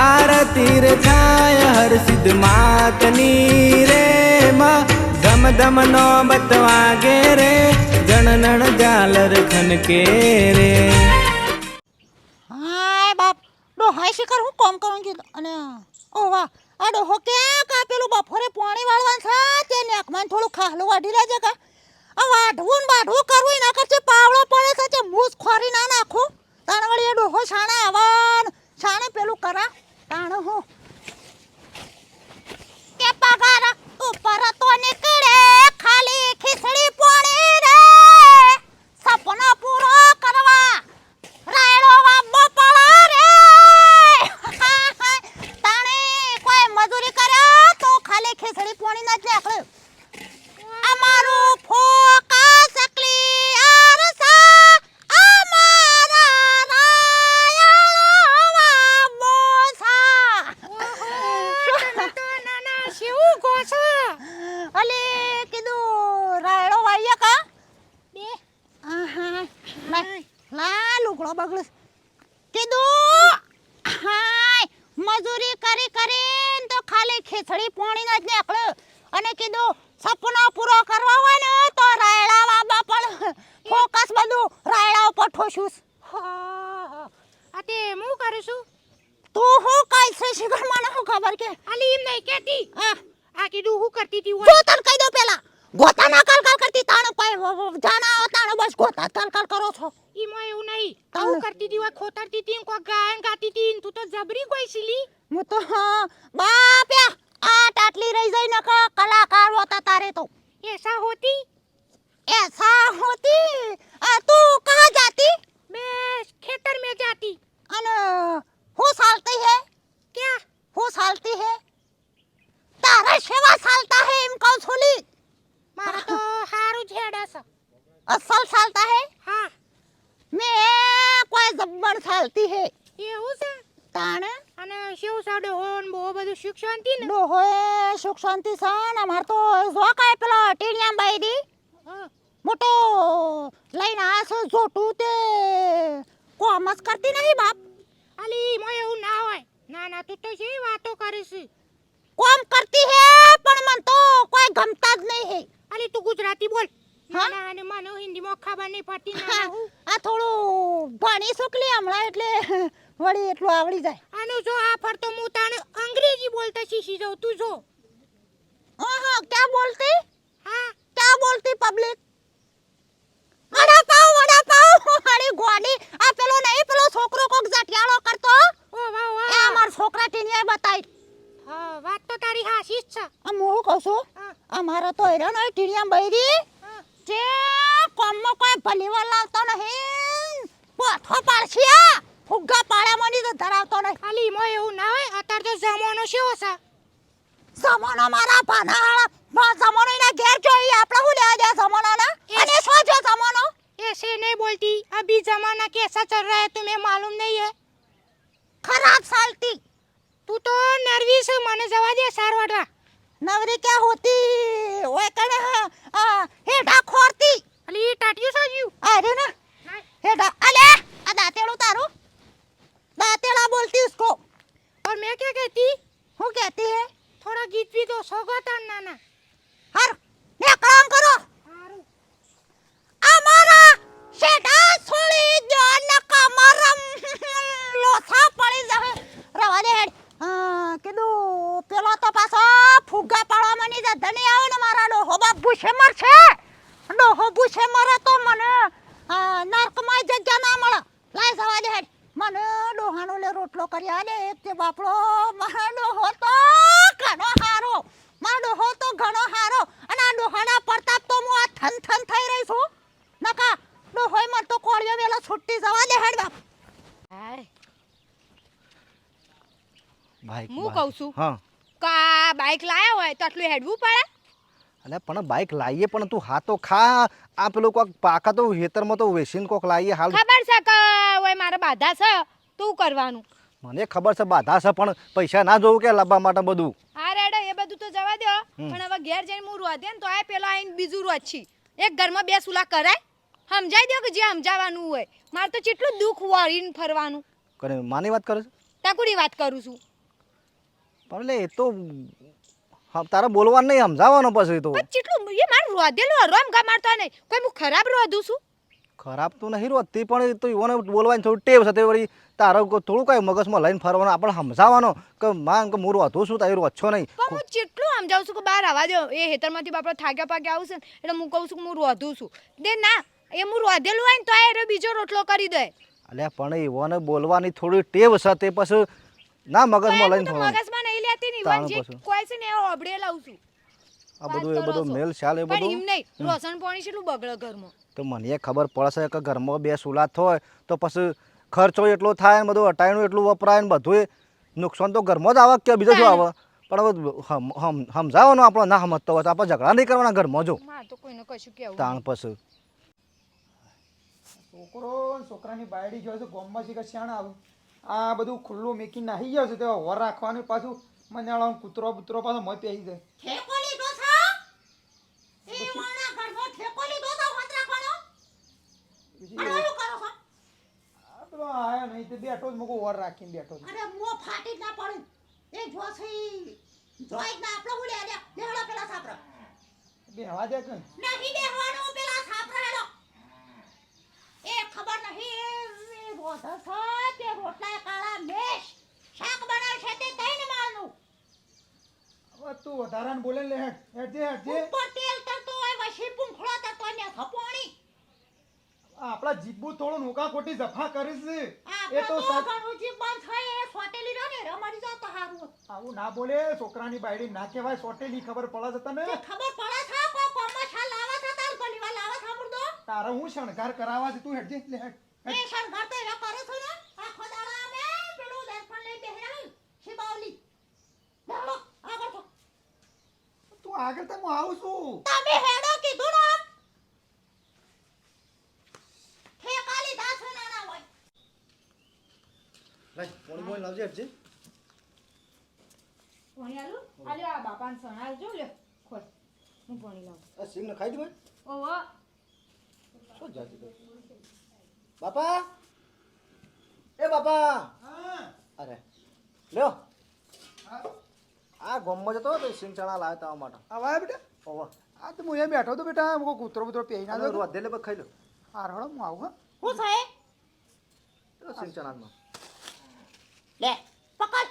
આરતી રે થાય હર સિદ્ધ માતની રે માં. ધમ ધમ નો બતવાગે રે, જણનણ ઝાલર ખનકે રે. હાય બાપ ડોહાય શિખર હું કોમ કરું કીધું? અને ઓ વાહ, આ ડોહો ક્યાં કાપેલું બપોરે પાણી વાળવાનું છે તે નેકમાં થોડું ખાલું વાઢી લેજે કા. આ વાઢવું ને વાઢવું કરવું એના કરશે પાવડો પડે છે તે મૂસ ખોરી ના નાખું. તાણ વળી એ ડોહો છાણે આવન છાણે પેલું કરા. તાણ હો. કે પગાર ઉપર તો નીકળે, ખાલી ખીચડી પાણી રે. સપનો પૂરો કરવા રાયડો વાબો પડો રે તાણે કોઈ મજૂરી કર્યો તો ખાલી ખીચડી પાણી ના જ નીકળે અમારું ફોકા સકલી આરસા અમારા રાયડો વાબો સા અલે કીધું રાયડો વાળીએ કા બે આહા લા લા લુગડો બગડે કીધું હાય મજૂરી કરી કરીને તો ખાલી ખીચડી પાણી જ નીકળે અને કીધું સપનો પૂરો કરવા હોય ને તો રાયડા વાબા પણ ફોકસ બધું રાયડા ઉપર ઠોશું આ તે હું કરું છું તું હું કઈ છે શિખર મને શું ખબર કે આલી એમ નહીં કહેતી આ આ કીધું હું કરતી હતી જો તને કહી દો પેલા ગોતા ના કાલ કાલ કરતી તાણ કોઈ જાના તાણ બસ ગોતા કાલ કાલ કરો છો ઈમાં એવું નહીં તાણે. હું કરતી હતી હોય ખોતરતી હતી કોઈ ગાયન ગાતી હતી તું તો જબરી કોઈ સીલી હું તો હા બાપ્યા આ ટાટલી રહી જાય નકા કલાકાર હોતા તારે તો ऐसा होती ऐसा होती आ, तू कहाँ जाती मैं खेतर में जाती અને હું સાલતી હે? કે હું સાલતી હે? તારે સેવા સાલતા હે એમ કહું છું લી. મારે તો હારું છેડે છે. અસલ સાલતા હે? હા. મે કોઈ જબ્બર સાલતી હે. એવું છે? તાણે? અને શિવ સાડે હોન બહુ બધું સુખ શાંતિ ને? ડો સુખ શાંતિ છે ને તો જો કાય પેલો ટીણિયા બાઈ દી. મોટો લઈને આ જોટું તે કોમર્સ કરતી નહીં બા. આલી મોય એવું ના હોય. ના ના તું તો છે વાતો કરીશ. કોમ કરતી હે પણ મન તો કોઈ ગમતા જ નહીં હે. અલી તું ગુજરાતી બોલ. હા? ના અને મને હિન્દીમાં ખબર નહીં પડતી ના હું આ થોડું ભણી સુકલી હમણાં એટલે વળી એટલું આવડી જાય. આનું જો આ ફરતો હું તાને અંગ્રેજી બોલતા શીખી જાઉં તું જો. હા ક્યાં બોલતી? હા. ક્યાં બોલતી પબ્લિક થન થન થઈ રહી છું નકા ડોહોય મત તો કોળિયો વેલો છૂટી જવા દે હેડ બાપ ભાઈ હું કહું છું. હા. કા બાઈક લાયા હોય તો આટલું હેડવું પડે? અલે પણ બાઈક લાવીએ પણ તું હા તો ખા. આ પેલું કોક પાકા તો હેતરમાં તો વેસીન કોક લાવીએ હાલ. ખબર છે કે ઓય મારે બાધા છે? તું કરવાનું. મને ખબર છે બાધા છે પણ પૈસા ના જોવું કે લાવવા માટે બધું. હા રેડો એ બધું તો જવા દો પણ હવે ઘેર જઈને હું રોધે ને તો આ પેલો આઈને બીજું રોજ છી. એક ઘરમાં બે સુલા કરાય. સમજાઈ દો કે જે સમજાવવાનું હોય. મારે તો કેટલું દુઃખ વળીને ફરવાનું. કરે માની વાત કરે છે? તાકુડી વાત કરું છું. પણ લે એ તો તારે બોલવાનું નહીં સમજાવવાનો પછી તો. કેટલું એ મારું રોધેલું રોમ ગા મારતો નહીં. કોઈ હું ખરાબ રોધું છું? ખરાબ તો નહીં રોતી પણ તો ઈવોને બોલવાની થોડી ટેવ છે. તે વળી તારો થોડું કાંઈ મગજમાં લઈને ફરવાનું આપણે સમજાવવાનો કે માં કે હું વધુ છું તારી રોજ છો નહીં? હું જેટલું સમજાવું છું કે બહાર આવવા દો. એ હેતરમાંથી બાપડો થાક્યા પાક્યા આવશે ને એટલે હું કહું છું કે હું રોધું છું. દે ના એ હું રોધેલું હોય ને તો એ બીજો રોટલો કરી દે. અલ્યા પણ ઈવોને બોલવાની થોડી ટેવ છે તે પછી ના મગજમાં લઈને મગજમાં નહીં લેતી ને તાણ ઈવન જે પછી. કોઈ છે ને એ ઓબડે લાવું છું. આ બધું એ બધો મેલ ચાલ એ બધું? એમ નહીં રોશન પાણી કેટલું બગડે ઘરમાં. તો મને ખબર પડશે કે ઘરમાં બે સુલાત હોય તો પછી ખર્ચો એટલો થાય ને બધું અટાયણું એટલું વપરાય ને બધું નુકસાન તો ઘરમાં જ આવે કે બીજું શું આવે? પણ હવે સમજાવવાનો આપણો ના સમજતો હોય તો આપણે ઝઘડા નહીં કરવાના ઘરમાં જો. તો કોઈને કશું કેવું તાણ પછી. છોકરો છોકરાની બાયડી જોયો છે ગોમમાં છે કે શાણ આવું આ બધું ખુલ્લું મેકી નાહી ગયો છે તે વર રાખવાનું પાછું. મને કૂતરો બુતરો પાછો મત પહેરી જાય ઠેકો લીધો છે એ માણા ઘરનો ઠેકો લીધો છે વાત રાખવાનો બીજી અને ઓલું કરો છો આ પેલો આયો નહીં તે બેઠો જ મૂકું ઓર રાખીને બેઠો છું અરે મો ફાટી જ ના પડે. એ જો છે જોઈ જ ના આપણો ઉડે આલ્યા લેવડો પેલા સાપરો બેહવા દે કે? નહીં બેહવાનો પેલા સાપરો હેડો. એ ખબર નહીં એ રોધા છે કે રોટલા કાળા મેશ. શાક બનાવશે તે તૈન માલનું હવે તું વધારાને બોલે લે હેડ હેડ જે હેડ જે. ઉપર તેલ આપણા જીભું થોડું નોકા ખોટી જફા કરીશ એ તો ઘણું થાય એ સોટેલી રહ્યો ને રમાડી જાવ તો હારું આવું ના બોલે છોકરાની બાયડી ના કહેવાય સોટેલી ખબર પડે છે તને? ખબર પડે છે કો કોમમાં છા લાવા છે તાર ગલીવા લાવા છે મુર્દો તારે હું શણગાર કરાવવા છે તું હેડ જે હેડ એ શણગાર તો એવા કરે છે ને આખો દાડો અમે પેલું દર્પણ લઈ બેહ્યા શિબાવલી લેવડો આગળ તો તું આગળ તો હું આવું છું તમે હેડો કીધું ને આમ ઠેકા લીધા છે નાના હોય લાય પોણી બોલ લાવજે હટજે પાણી આલે આ બાપાને સણાલ જો લે ખોલ. હું પાણી લાવું. આ સિંગ ને ખાઈ દે ભાઈ. ઓહો. શું જાતી તો બાપા? એ બાપા! હા. અરે લ્યો. આ ગોમમાં જતો તો સિંગ ચણા લાવે તારા માટે. આવા બેટા? ઓવા આ તો હું એ બેઠો તો બેટા મૂકો કૂતરો બુતરો પહેરી ના દો વધેલે પર ખાઈ લો હાર હળો હું આવું હા. હું એ સિંગ ચણામાં લે પકડ.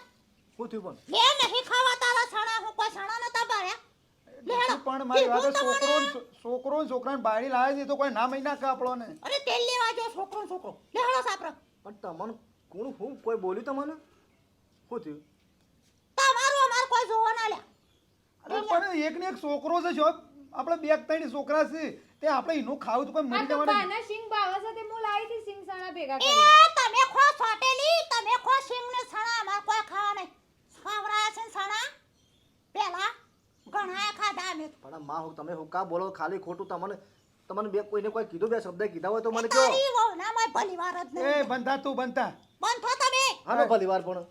શું થયું પણ લે નહીં ખાવા તારા સણા હું કોઈ સણા નતા ભર્યા પણ મારી વાત છોકરો છોકરો ને છોકરાને બાયડી લાવે છે તો કોઈ ના કે આપણો ને અરે તેલ લેવા જો છોકરો છોકરો. લે હળો સાપરો. પણ તમને કોણ હું કોઈ બોલ્યું તમને? શું થયું તમારું અમાર કોઈ જોવા ના અરે પણ એક ને એક છોકરો છે જો. આપણે બે ત્રણ છોકરા છે. તે આપણે એનું ખાવું તો કોઈ આ મરી તો જવાનું પાના સિંગ બાવા છે તે હું લાવી હતી સિંગ સણા ભેગા એ કરી. તમે ખો સોટેલી તમે ખો સિંગ ને સણા. અમાર કોઈ ખાવા નહીં. ખાવરા છે સણા. પેલા ઘણા ખાધા અમે. પણ મા હું તમે હું કા બોલો ખાલી ખોટું? તમને તમને બે કોઈને કોઈ કીધું બે શબ્દ કીધા હોય તો મને કહો તારી વહુ ના મોય ભલી વાર જ એ નહીં. બંધા તું બંધા. બંધ થો તમે. હાનો ભલી વાર પણ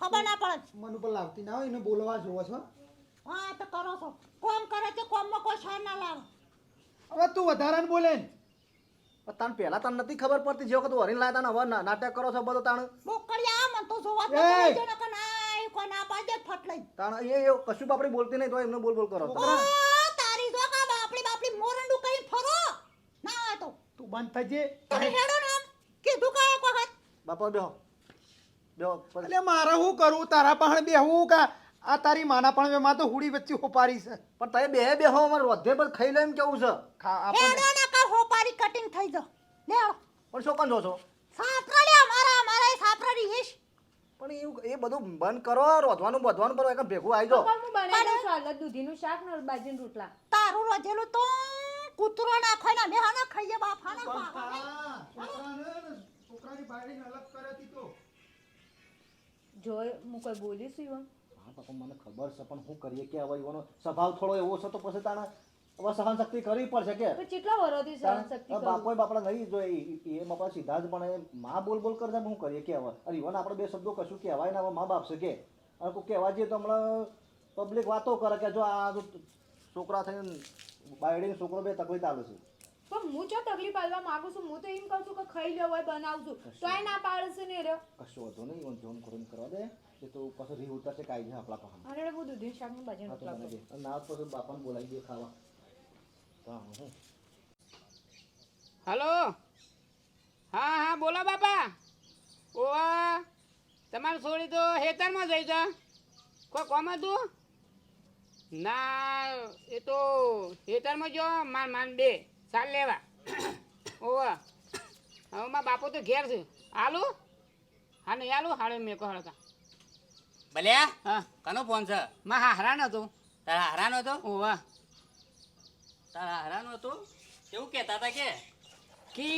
ખબર ના પડે. મન ઉપર લાવતી ના હોય એને બોલવા જોવો છો. હા તો કરો છો. કોમ કરે છે કોમમાં કોઈ શાન ના લાવે. હવે તું વધારાને બોલે ને. તાણ પહેલા તને નથી ખબર પડતી જે વખત હરીને લાયા હવે નાટક કરો છો બધો તાણ. મોકળ્યા મન તો જોવા જ જો કે ના એ કોઈ ના પાડે જ ફટ લઈ. તાણ એ એ કશું બાપડી બોલતી નહીં તો એમને બોલ બોલ કરો. તારી જો કા બાપડી બાપડી મોરંડું કઈ ફરો. ના તો. તું બંધ થજે હેડો ને કીધું કા એક વખત? બાપા બેહો. બેહો પછી. એટલે મારે શું કરું? તારા પાસે બેહવું કા? આ તારી માના પણ માં તો હુડી વચ્ચે હોપારી છે. પણ તમે બે બે હો અમાર વધે પર ખાઈ લે એમ કેવું છે? ખા આપણે હેડો ના કા હોપારી કટિંગ થઈ જો લેડો પણ શું જો છો સાપરા લે અમારા અમારા એ સાપરા રીશ પણ એવું એ બધું બંધ કરો રોધવાનું બધવાનું પર એક ભેગું આવી જો પણ હું બનાવી છું હાલ દૂધીનું શાક ને બાજીન રોટલા. તારું રોજેલું તો કૂતરો નાખો ને અમે હાના ખાઈએ બાફા ના હા, છોકરાને બાયડીને અલગ કરે તી જો હું કોઈ બોલીશ ઈવન? હા તો મને ખબર છે પણ શું કરીએ કે હવે સ્વભાવ થોડો એવો છે તો પછી તાણે હવે સહન શક્તિ કરવી પડશે કે? કેટલા વર્ષથી સહન શક્તિ બાપો બાપડા નહીં જોઈએ એ- બાપા સીધા જ પણ માં બોલ બોલ કરતા શું કરીએ કે હવે અરે ઇવન આપણે બે શબ્દો કશું કહેવાય ને હવે મા બાપ છે કે? અને કોઈ કહેવા જઈએ તો હમણાં પબ્લિક વાતો કરે કે જો આ છોકરા થઈને બાયડીને છોકરો બે તકલીફ આવે છે. પણ હું જો તકલીફ પાડવા માંગુ છું? હું તો એમ કહું છું કે ખાઈ લ્યો હોય બનાવું છું તોય ના પાડશે ને રે. કશો વધુ નહીં જોન કરીને કરવા દે. એ તો પાછો રી ઉતરશે કાઈ છે આપણા પાસે અને હું દૂધી શાકનું તો દે. અને ના પછી બાપાને બોલાવી દે ખાવા. તો હા હલો? હા હા બોલો બાપા. ઓવા તમારે છોડી તો હેતરમાં જઈ છે કોઈ કોમ હતું? ના એ તો હેતરમાં જો માન માન બે ચાલ લેવા. ઓવા હવે મારા બાપો તો ઘેર છે. આલુ હા નહીં આલુ હાડે મેં કહો ભલ્યા હા. કનો ફોન છે? માં હારાન હતો. તારા હારાનો હતો? ઓવા. તારા હારાનો હતો? એવું કહેતા હતા કે? કે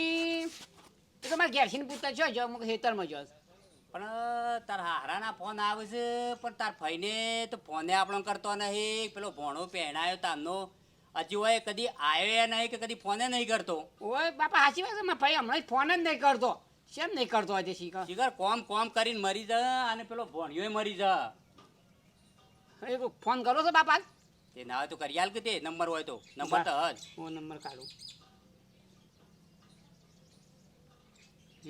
એ તો મારા ઘેરથી પૂછતા છો જો હું હેતરમાં જો. પણ તારા હારાના ફોન આવે છે પણ તાર ભાઈને તો ફોને આપણો કરતો નહીં. પેલો ભોણો પહેણાયો તારનો. હજી હોય કદી આવ્યો નહીં કે કદી ફોને નહીં કરતો? ઓય બાપા હાચી વાત છે. મારા ભાઈ હમણાં ફોન જ નહીં કરતો. કેમ નહીં કરતો આજે શિકાર? શિખર કોમ કોમ કરીને મરી જા અને પેલો ભોણિયો મરી જા. એ ફોન કરો છો બાપા? તે ના હોય તો કરી આલ કે તે નંબર હોય તો. નંબર તો હજ. હું નંબર કાઢું.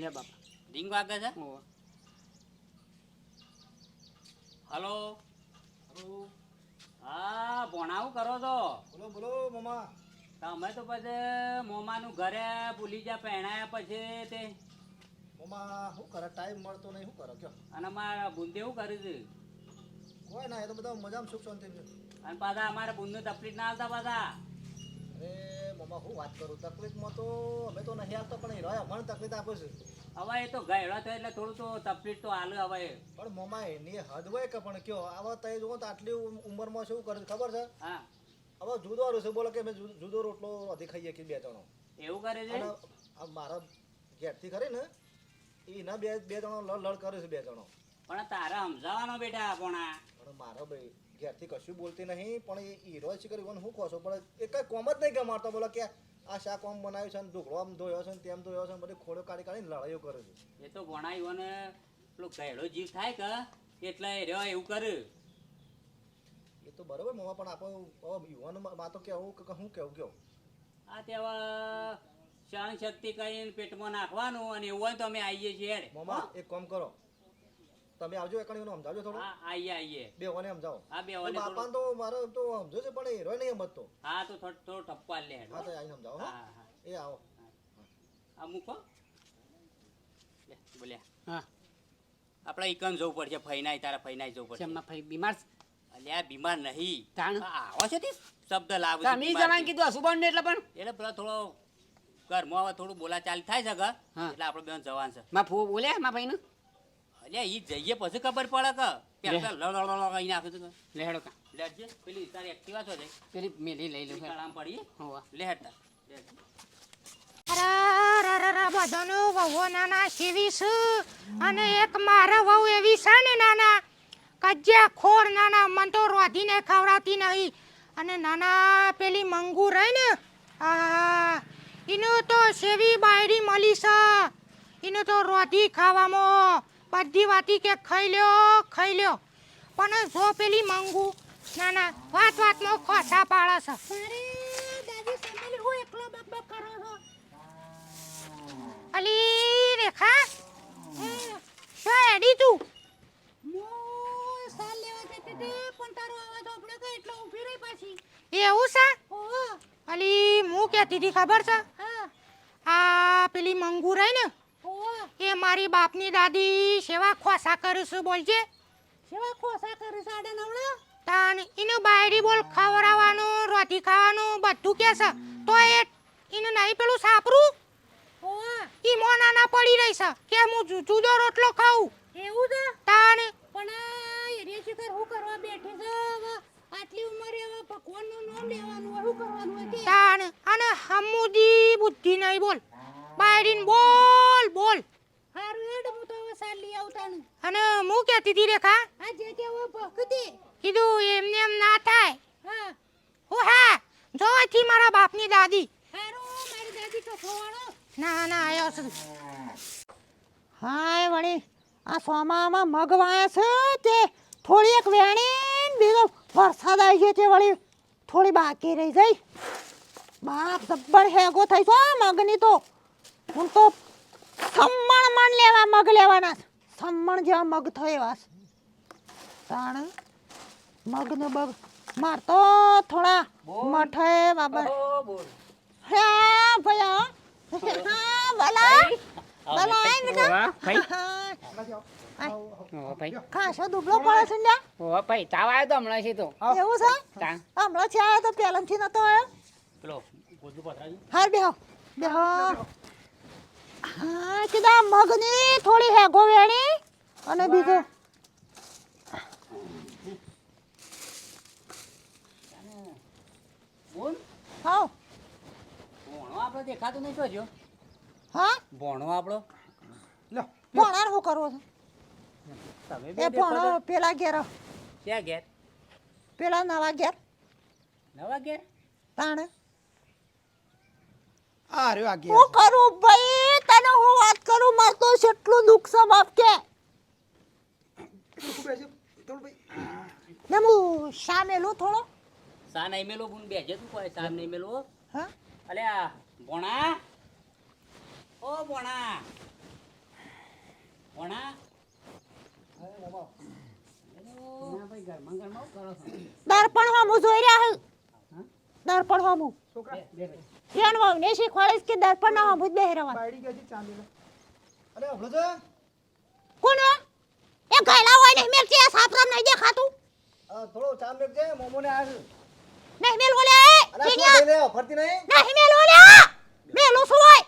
લે બાપા. રિંગ વાગે છે? હલો. હા ભોણાવું કરો છો? બોલો બોલો મમા. તમે તો પછી મોમાનું ઘરે ભૂલી જા પહેણાયા પછી તે. મમ્મા શું કરે? ટાઈમ મળતો નહીં શું કરો? કયો? અને અમારા બુંદે શું કર્યું છે? કોઈ ના એ તો બધા મજામાં સુખ શાંતિ છે. અને પાછા અમારે બુંદને તકલીફ ના આવતા પાછા? અરે મમ્મા શું વાત કરું? તકલીફમાં તો અમે તો નહીં આવતા પણ રહ્યા અમને તકલીફ આપે છે. હવે એ તો ગયડો થયો એટલે થોડું તો તકલીફ તો હાલ હવે. પણ મમ્મા એની હદ હોય કે પણ કયો? આવા તઈ જુઓ તો આટલી ઉમ- ઉંમરમાં શું કરે ખબર છે? હા. હવે જુદો છે બોલો કે મેં જુદો રોટલો વધી ખાઈએ કે બે જણો. એવું કરે છે? મારા ઘેરથી ખરી ને એના બે બે જણો લડ લડ કરે છે બે જણો. પણ તારે સમજાવવાનો બેટા પોણા. પણ મારો ભાઈ ઘેરથી કશું બોલતી નહીં પણ એ હીરો છે કરી હું કહો છો પણ એ કઈ કોમ જ નહીં ગમાડતો બોલો કે આ શા કોમ બનાવ્યું છે ને ઢોકળો આમ ધોયો છે ને તેમ ધોયો છે ને બધી ખોડો કાઢી કાઢીને લડાઈઓ કરે છે. એ તો ભણાવ્યો પેલો ગયડો જીવ થાય કે? એટલે એ રહ્યો એવું કરે. એ તો બરોબર મમ્મા પણ આપણું યુવાનમાં તો કેવું કે હું કેવું કેવું આ તે હવે સહન શક્તિ કરીને પેટમાં નાખવાનું અને એવું હોય તો અમે આવીએ છીએ હેડ. એક કામ કરો. તમે આવજો એકણી એનું સમજાવજો થોડું. હા આઈએ આઈએ. બે ઓને સમજાવો. હા બે ઓને બાપા તો મારો તો સમજો છે પણ હીરો નહીં સમજતો. હા તો થોડો થોડો ટપ્પો આલ લે હેડ. હા તો આવીને સમજાવો હા. હા એ આવો. આ મૂકો. લે, બોલ્યા હા. આપણે ઈકન જવું પડશે ફૈનાય તારા ફૈનાય જવું પડશે. ચમના ભાઈ બીમાર. અલ્યા બીમાર નહીં. તાણ? આવો છે તે શબ્દ લાવ તમે જવાનું કીધું અશુભન ને એટલે પણ. એટલે પેલા થોડો ઘરમાં હવે થોડું બોલા ચાલી થાય છે કે એટલે આપણે બેન જવાનું છે. માં ફૂ બોલ્યા માં ભાઈને? અલ્યા ઈ જઈએ પછી ખબર પડે કે. પેલા લડ લડ લડ કઈ નાખે લેડો કા. લેટજે પેલી તારી એક્ટિવા છો છે પેલી મેલી લઈ લઉં હેડ. પડી હોવા. લે હેડતા લેટજે. અરે બધાનો વહુ નાના સેવી છે. અને એક મારા વહુ એવી છે ને નાના કજ્યા ખોર નાના મન તો રોધીને ખવડાવતી નહીં. અને નાના પેલી મંગુ રહી ને આ એનું તો સેવી બાયડી મળી છે. એનું તો રોધી ખાવામાં બધી વાતી કે ખાઈ લ્યો ખાઈ લ્યો. પણ જો પેલી મંગુ નાના વાત વાતમાં ખોસા પાડે છે. અરે દાદી હું એકલો બકબક કરો છો. અલી રેખા શું એડી તું? એવું છે? અલી હું કહેતી હતી ખબર છે? આ પેલી મંગુ રહી ને એ મારી બાપની દાદી સેવા ખોસા કરીશું બોલજે. સેવા ખોસા કરીશું આડે નવડા? તાન એનું બાયડી બોલ ખવડાવવાનું રોટી ખાવાનું બધું કે છે. તો એ એને નહીં પેલું સાપરું ઈ મોના ના પડી રહી છે કે હું જુદો રોટલો ખાઉં? એવું છે? તાન પણ એરિયા શિખર હું કરવા બેઠી છે આટલી ઉંમરે હવે ભગવાનનું નામ લેવાનું હોય શું કરવાનું હોય તાણ અને હમુદી બુદ્ધિ નહીં બોલ. બાયડીન બોલ બોલ. હારું હું તો હવે સાલી આવતાનું અને હું કહેતી હતી રેખા આ જે કે હવે ભક્તિ. કીધું એમને એમ ના થાય. હા. ઓ હા જો અહીંથી મારા બાપની દાદી. હારું મારી દાદી કઠોવાળો ના ના આયો છે. હાય વળી. આ સોમામાં મગ છે તે. થોડી એક વેણી ને બીજો વરસાદ આવી ગયો છે વળી થોડી બાકી રહી જઈ બાપ જબ્બર હેગો થઈ છો મગની તો હું તો સમ્મણ મણ લેવા મગ લેવાના. સમ્મણ જેવા મગ થયો એવા. તાણ મગ ને બગ માર તો થોડા મઠે બાબર. ઓ ભયા હા ભલા. ભલા આઈ બેટા હા. ઓ ભાઈ. ખાસો દુબળો પડે છે ને? ઓ ભાઈ તાવ આવ્યો તો હમણાં છે તો. એવું છે? હમણાં છે આયો તો? પહેલાંથી નતો આવ્યો પેલો હાર બેહો. બેહો. હા કીધા મગની થોડી હેગો વેણી અને બીજો. બોલ. હાવ ભોણો આપણો દેખાતો નહીં જોજો હા? ભોણો આપણો. લ્યો ભોણા શું કરવો છે? તમે એ તો. પેલા ઘેર ક્યાં ઘેર? પેલા નવા ઘેર. નવા ઘેર? તાણે. આ રહ્યો આ ઘેર. હું કરું ભાઈ? તને હું વાત કરું? માર તો કેટલું દુઃખ છે બાપ કે. ને હું સામેલું થોડો? શા નહીં મેલો? બુન બેજે તું કોઈ સા નહીં મેલો હા? અલે આ ભોણા. ઓ ભોણા. ભોણા ના ભાઈ ઘરમાં ઘરમાં શું કરો છો? દર્પણ હમું જોઈ રહ્યા હે દર્પણ હમું છોકરા બે ભાઈ. શીખવાડીશ કે દર્પણ ના હમું જ બેહી રહેવાનું બાયડી ગઈ હતી ચાંદીલા અરે હમણો છે કોણ એ ગયેલા હોય નહીં મેલ આ સાપરામ નહીં દેખાતું. થોડો ચામ મેકજે મોમોને આ નહીં મેલ બોલે અલા શું ટીનિયા લઈ લે ફરતી નહીં? નહીં મેલ બોલે મેલું શું હોય?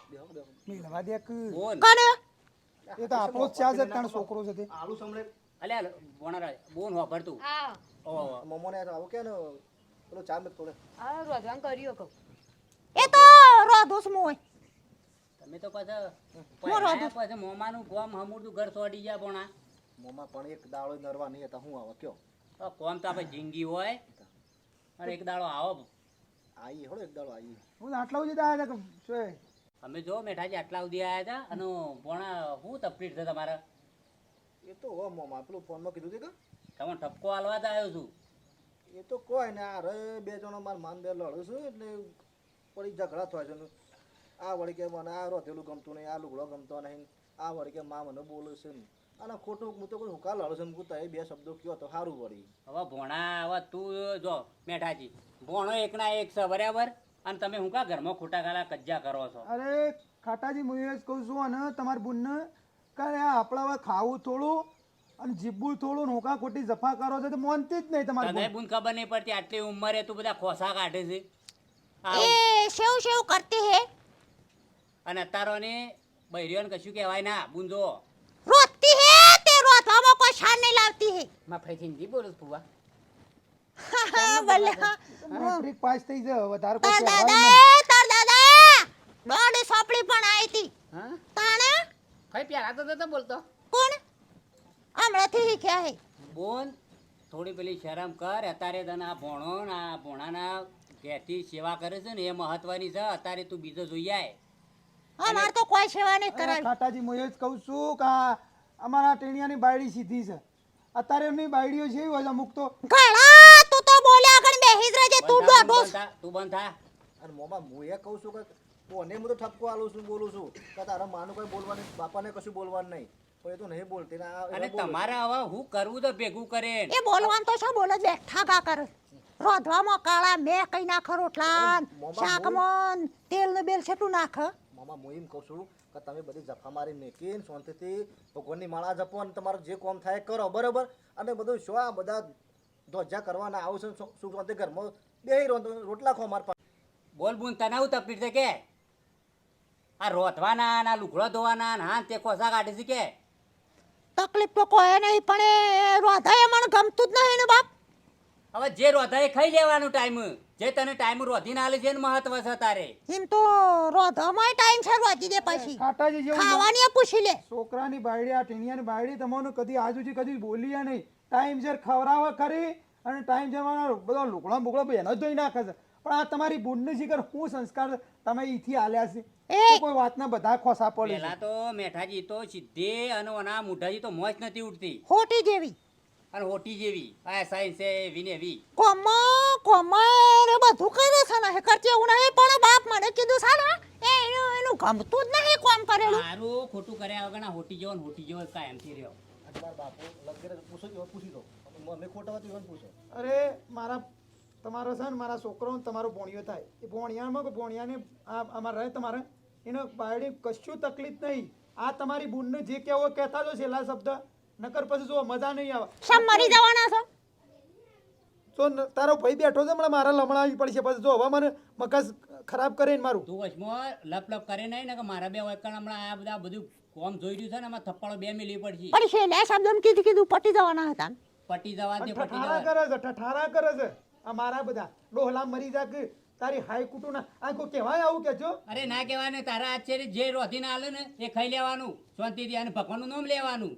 મેલવા દે કે બોલ કને એ તો આપણો જ છે તાણ છોકરો છે તે. આલુ સમલે અલે આ ભોણા બોન હોભર ભરતું. હા. ઓ મોમોને આવો કે ને પેલો ચા મત થોડે આ રોધવાન કર્યો કહું. એ તો રોધોસ મોય તમે તો પાછા હું પાછા મોમાનું ગોમ હમુરતું ઘર છોડી ગયા પોણા. મોમાં પણ એક દાડો નરવા નહીં હતા હું આવો કયો? તો કોમ તો આપણે જિંદગી હોય. અને એક દાડો આવો. આઈ હળો એક દાડો આઈ હું આટલા સુધી આવ્યા હતા કે? અમે જો મેઠાજી આટલા સુધી આવ્યા હતા અને પોણા શું તકલીફ છે તમારે? એ તો હો મોમાં પેલું ફોનમાં કીધું હતું કે? તમે ટપકો હાલવા જ આવ્યો છું. એ તો કોઈ ને અરે બે જણો માર માન બે લડું છું એટલે પડી ઝઘડા થાય છે આ વળી કે મને આ રોધેલું ગમતું નહીં આ લુગડો ગમતો નહીં આ વળી કે મા મને બોલું છે ને. અને ખોટું હું તો કોઈ હુકા લડું છું હું તો એ બે શબ્દો કયો તો સારું વળી. હવે ભોણા હવે તું જો મેઠાજી ભોણો એકના એક છે બરાબર? અને તમે હું કા ઘરમાં ખોટા ગાલા કજ્જા કરો છો? અરે ખાટાજી હું એ જ કહું છું અને તમારી બુનને કે આ આપણે હવે ખાવું થોડું અને જીભવું થોડું નોકા ખોટી જફા કરો છો તો મોનતી જ નહીં તમારે તને બુન. બુન ખબર નહીં પડતી આટલી ઉંમરે તું બધા ખોસા કાઢે છે? એ સેવ સેવ કરતી હે. અને અત્યારોને બૈરીઓને કશું કહેવાય ના બુંજો રોતી હે તે રોતવામાં કોઈ શાન નહીં લાવતી હે. માં ફરીથી હિન્દી બોલું ફુવા ભલે મેટ્રિક પાસ થઈ જાય વધારે તાર દાદા કહેવાય નહીં. એ તાર દાદા! દોડી સોપડી પણ આવી હતી. તાણે? કઈ પ્યારા તો નતો બોલતો. કોણ? હમણાંથી શીખ્યા હે. બોન થોડી પેલી શરમ કર અત્યારે તને આ ભોણો ને ભોણાના ઘેરથી સેવા કરે છે ને એ મહત્વની છે અત્યારે તું બીજો જોઈ આય. અમાર તો કોઈ સેવા નહીં કરાવી. ખાટાજી હું એ જ કહું છું કે અમારા ટેણિયાની બાયડી સીધી છે. અત્યારે એમની બાયડીઓ જેવી હોય અમુક તો ઘણા બેહી જ તું થા, તું બંધ. થા અને મોમાં હું એ કહું છું કે કોને હું તો ઠપકો આલું છું બોલું છું કે તારા માનું કોઈ બોલવાનું બાપાને કશું બોલવાનું નહીં. પણ તો નહીં બોલતી ને આ અને એવા બોલે. તમારે હવે હું કરવું તો ભેગું કરે એ બોલવાનું તો શું બોલે? બેઠા કા કરે? રોધવામાં કાળા મેં કઈ નાખો રોટલા મોમાં શાકમાં તેલ ને બેલ છેટું નાખ. મામા હું એમ કહું છું કે તમે બધી જફા મારી મેકીને શાંતિથી ભગવાનની માળા જપો અને તમારું જે કામ થાય કરો બરાબર? અને બધું શું આ બધા ધ્વજા કરવાના આવું છે શું શું શાંતિ ઘરમાં બે રોટલા ખો માર પાસે. બોલ બુન તને આવું તકલીફ છે કે? આ રોધવાના ના લુગડો ધોવાના ના હા તે ખોસા કાઢે છે કે? તકલીફ તો કોઈ નહીં પણ એ રોધાય મને ગમતું જ નહીં ને બાપ. હવે જે રોધાય ખાઈ લેવાનું ટાઈમ જે તને ટાઈમ રોધીને આલે છે ને મહત્વ છે તારે. એમ તો રોધામાં ટાઈમ છે રોધી દે પછી. ખાવાની પૂછી લે. છોકરાની બાયડી આ ટીણિયાની બાયડી તમને કદી આજ સુધી કદી બોલી નહીં. ટાઈમ સર ખવડાવે કરી અને ટાઈમ મારો બધો લુકડો બુકડો એનો જ ધોઈ નાખે છે. પણ આ તમારી બુનની જીગર શું સંસ્કાર તમે ઈથી આલ્યા છે. એ- તો કોઈ વાતના બધા ખોસા પડે પેલા તો મેઠાજી તો સીધે અને ઓના મુઢાજી તો મોજ નથી ઉઠતી હોટી જેવી. અને હોટી જેવી. આ સાયન્સ એ એવી કોમા કોમા રે બધું કરે છે ને હે કરતી એવું નહીં પણ બાપ મને કીધું સાલા એ એનું એનું ગમતું જ નહીં કોમ કરેલું. મારું ખોટું કર્યા વગર હોટી જેવો હોટી જેવો કાયમથી રહ્યો. તમારા બાપુ લગીરે પૂછો દો. અમે ખોટા હોય તો પૂછો. અરે મારા તમારો છે ને મારા છોકરો તમારો ભોણિયો થાય. એ ભોણિયામાં કે ભોણિયાને આ અમારે રહે તમારે? એને બાયડી કશું તકલીફ નહીં. આ તમારી બુનને જે કહેવો કહેતા જો છેલ્લા શબ્દ નકર પછી જો મજા નહીં આવે. સમ મરી જવાના છો? તો તારો ભાઈ બેઠો છે હમણાં મારા લમણાવી પડશે પછી. જો હવે મને મગજ ખરાબ કરે ને મારું. તું વચમાં લપ લપ કરે નહીં ને કે મારા બે વાયકણ હમણાં આ બધા બધું કોમ જોઈ રહ્યું છે ને આમાં થપ્પડો બે મિલી પડશે. પણ છેલ્લે શબ્દ કીધું કીધું પટી જવાના હતા પટી જવા દે પટી જવા કરે છે ઠઠારા કરે છે. આ મારા બધા ડોહલા મરી જા કે તારી હાઈ કુટુના આ કોઈ કહેવાય આવું કેજો અરે ના કહેવાય ને તારા આચાર્ય જે રોધીને આલે ને એ ખાઈ લેવાનું. શાંતિથી અને ભગવાનનું નામ લેવાનું.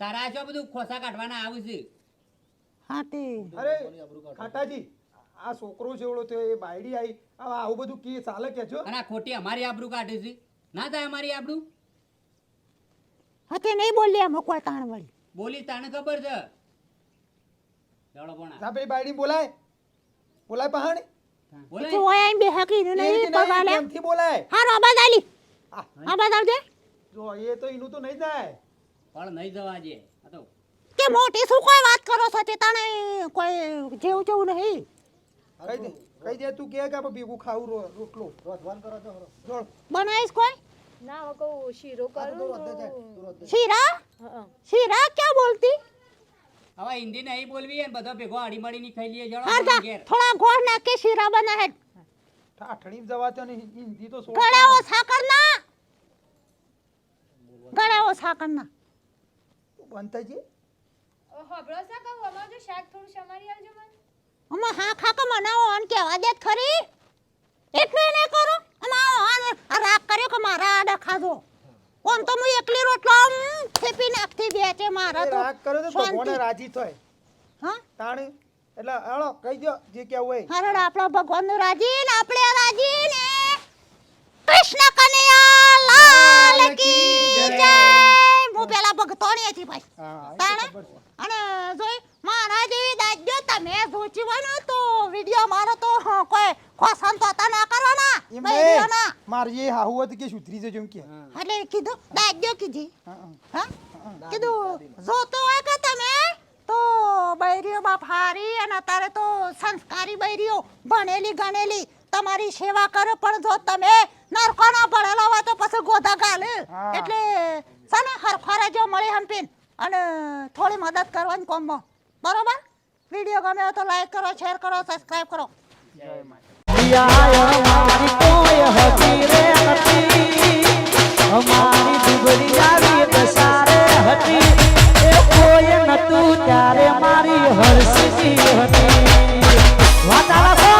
તારા આ બધું ખોસા કાઢવાના આવું છે. હા તે. અરે ખાટાજી આ છોકરો જેવડો થયો એ બાયડી આવી આ આવું બધું કે ચાલે કે જો? અને આ ખોટી અમારી આબરૂ કાઢે છે. ના થાય અમારી આબરૂ? હા તે નહીં બોલી આ કોઈ તાણ વાળી બોલી તાને ખબર છે? ચાલો પણ. જા પેલી બાયડી બોલાય. બોલાય પહાણ. બોલાય. તું ઓય આઈને બે હકીને નહીં પગાલે. એમથી બોલાય. હારો આબાદ આલી. આ, આબાદ આવજે. જો એ તો એનું તો નહીં જાય. પણ નહીં જવા દે. આ તો કે મોટી શું કોઈ વાત કરો છો? તે તાણે કોઈ જેવું જેવું નહીં. કહી દે કહી દે તું કે કે આપણે ભેગું ખાવું રો- રોટલો. રોધવાન કરો તો બનાવીશ કોઈ? ના હં. શીરા? ક્યાં બોલતી? હવે હિન્દી નહીં બોલવી ને બધો ભેગો આડી મળીને ખાઈ લઈએ જણો હા થોડા ગોળ નાખે શીરા બનાવે. ઠાઠણી જવા તો હિન્દી તો છોડ ગળાઓ સાકર ના ગળાઓ સાકર ના બંધ હબળો સા કહું? અમારું જો શાક થોડું સમારી આવજો મને. અમે હા ખાકા મનાવો અન કેવા દેત ખરી? એક ને અમારો આ રાગ કર્યો કે મારા આડા ખાધો? ઓમ તો હું એકલી રોટલો આમ થેપી નાખતી બે છે મારા તો. રાગ કર્યો તો ભગવાન રાજી થાય. હા? તાણે એટલે હાલો કહી દો જે કેવું હોય. હરડ આપણા ભગવાન રાજી ને આપણે રાજી ને. કૃષ્ણ કનૈયા લાલ કી જય. હું પેલા ભગતોણી હતી ભાઈ તાણે? અને જોઈ મારા જેવી દાજ્જો તમે સોચી બનો તો વિડિયો મારો તો કોઈ ખોસન તો તા ના કરવાના ના નહીં. એ હાહુ હતું કે સુધરી જજો કે. એટલે કીધું દાજ્જો કીધી. હા, કીધું જોતો હોય કે તમે તો બૈરીઓ બાપ હારી અને અત્યારે તો સંસ્કારી બૈરીઓ ભણેલી ગણેલી તમારી સેવા કરે પણ જો તમે નરકો ના ભણેલા હોય તો પછી ગોધા ગાલે. એટલે સાને હરખોરા જો મળી હમપીન અને થોડી મદદ કરવાની કોમમાં. બરોબર? વીડિયો ગમ્યો તો લાઈક કરો શેર કરો સબસ્ક્રાઈબ કરો. જય મારી હર્ષી હતી. વાતાલા